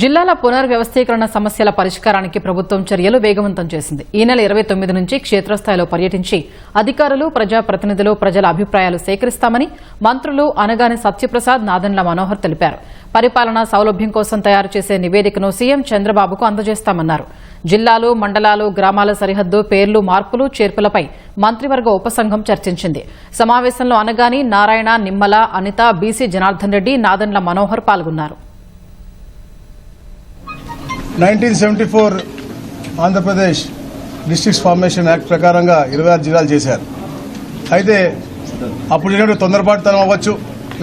జిల్లాల పునర్వ్యవస్థీకరణ సమస్యల పరిష్కారానికి ప్రభుత్వం చర్యలు వేగవంతం చేసింది. ఈ నెల ఇరవై తొమ్మిది నుంచి క్షేత్రస్థాయిలో పర్యటించి అధికారులు ప్రజాప్రతినిధులు ప్రజల అభిప్రాయాలు సేకరిస్తామని మంత్రులు అనగాని సత్యప్రసాద్ నాదెండ్ల మనోహర్ తెలిపారు. పరిపాలనా సౌలభ్యం కోసం తయారు చేసే నివేదికను సీఎం చంద్రబాబుకు అందజేస్తామన్నారు. జిల్లాలు మండలాలు గ్రామాల సరిహద్దు పేర్లు మార్పులు చేర్పులపై మంత్రివర్గ ఉపసంఘం చర్చించింది. సమావేశంలో అనగాని నారాయణ నిమ్మల అనిత బీసీ జనార్దన్ రెడ్డి నాదన్ల మనోహర్ పాల్గొన్నారు. Nineteen seventy four Andhra Pradesh districts formation act ప్రకారంగా ఇరవై ఆరు జిల్లాలు చేశారు. అయితే అప్పుడు జరిగినట్టు తొందరపాటుతనం అవ్వచ్చు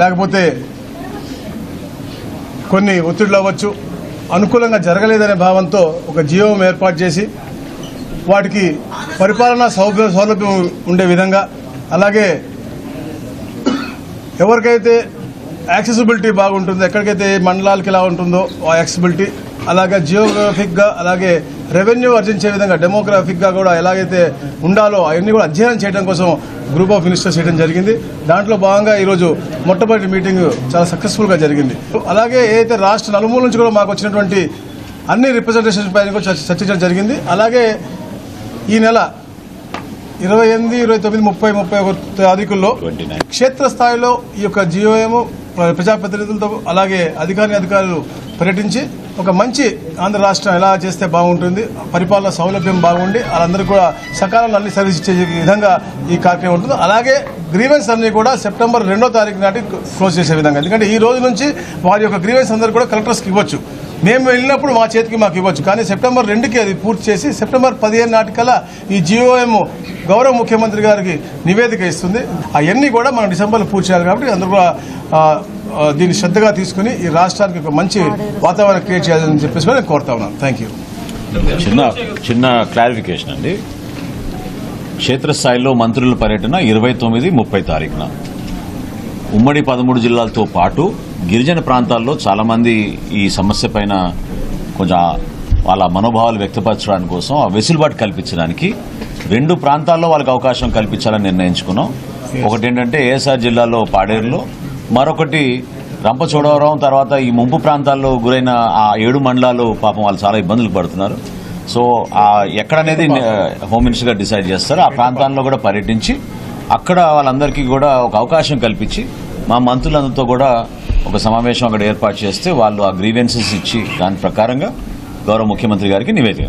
లేకపోతే కొన్ని ఒత్తిడులు అవ్వచ్చు అనుకూలంగా జరగలేదనే భావంతో ఒక జీవం ఏర్పాటు చేసి వాటికి పరిపాలనా సౌలభ్యం సౌలభ్యం ఉండే విధంగా అలాగే ఎవరికైతే యాక్సెసిబిలిటీ బాగుంటుందో. ఎక్కడికైతే మండలాలకి ఎలా ఉంటుందో ఆ యాక్సెసిబిలిటీ అలాగే జియోగ్రఫిక్గా అలాగే రెవెన్యూ ఆర్జించే విధంగా డెమోగ్రాఫిక్గా కూడా ఎలాగైతే ఉండాలో అవన్నీ కూడా అధ్యయనం చేయడం కోసం గ్రూప్ ఆఫ్ మినిస్టర్స్ చేయడం జరిగింది. దాంట్లో భాగంగా ఈరోజు మొట్టమొదటి మీటింగ్ చాలా సక్సెస్ఫుల్గా జరిగింది. అలాగే ఏదైతే రాష్ట్ర నలుమూల నుంచి కూడా మాకు వచ్చినటువంటి అన్ని రిప్రజెంటేషన్ పైన కూడా చర్చ- చర్చించడం జరిగింది. అలాగే ఈ నెల ఇరవై ఎనిమిది ఇరవై తొమ్మిది ముప్పై ముప్పై ఒక తారీఖుల్లో క్షేత్రస్థాయిలో ఈ యొక్క జియోఎం ప్రజాప్రతినిధులతో అలాగే అధికారి అధికారులు పర్యటించి ఒక మంచి ఆంధ్ర రాష్ట్రం ఎలా చేస్తే బాగుంటుంది పరిపాలన సౌలభ్యం బాగుండి వాళ్ళందరూ కూడా సకాలంలో అన్ని సర్వీస్ ఇచ్చే విధంగా ఈ కార్యక్రమం ఉంటుంది. అలాగే గ్రీవెన్స్ అన్ని కూడా సెప్టెంబర్ రెండో తారీఖు నాటి క్లోజ్ చేసే విధంగా. ఎందుకంటే ఈ రోజు నుంచి వారి యొక్క గ్రీవెన్స్ అందరూ కూడా కలెక్టర్స్కి ఇవ్వచ్చు. మేము వెళ్ళినప్పుడు మా చేతికి మాకు ఇవ్వచ్చు. కానీ సెప్టెంబర్ రెండుకి అది పూర్తి చేసి సెప్టెంబర్ పదిహేను నాటికల్లా ఈ జిఓఎం గౌరవ ముఖ్యమంత్రి గారికి నివేదిక ఇస్తుంది. అవన్నీ కూడా మనం డిసెంబర్లో పూర్తి చేయాలి కాబట్టి అందరూ కూడా దీన్ని శ్రద్ధగా తీసుకుని ఈ రాష్ట్రానికి ఒక మంచి వాతావరణం క్రియేట్ చేయాలని చెప్పేసి నేను కోరుతా ఉన్నాను. థ్యాంక్ యూ చిన్న చిన్న క్లారిఫికేషన్ అండి. క్షేత్రస్థాయిలో మంత్రుల పర్యటన ఇరవై తొమ్మిది ముప్పై తారీఖున. ఉమ్మడి పదమూడు జిల్లాలతో పాటు గిరిజన ప్రాంతాల్లో చాలా మంది ఈ సమస్య పైన కొంచెం వాళ్ళ మనోభావాలు వ్యక్తపరచడానికి కోసం ఆ వెసులుబాటు కల్పించడానికి రెండు ప్రాంతాల్లో వాళ్ళకి అవకాశం కల్పించాలని నిర్ణయించుకున్నాం. ఒకటి ఏంటంటే ఏఎస్ఆర్ జిల్లాలో పాడేరులో మరొకటి రంపచోడవరం తర్వాత ఈ ముంపు ప్రాంతాల్లో గురైన ఆ ఏడు మండలాలు పాపం వాళ్ళు చాలా ఇబ్బందులు పడుతున్నారు. సో ఎక్కడనేది హోమ్ మినిస్టర్ గారు డిసైడ్ చేస్తారు. ఆ ప్రాంతాల్లో కూడా పర్యటించి అక్కడ వాళ్ళందరికీ కూడా ఒక అవకాశం కల్పించి మా మంత్రులందరితో కూడా ఒక సమావేశం అక్కడ ఏర్పాటు చేస్తే వాళ్ళు ఆ గ్రీవెన్సెస్ ఇచ్చి దాని ప్రకారంగా గౌరవ ముఖ్యమంత్రి గారికి నివేదిక.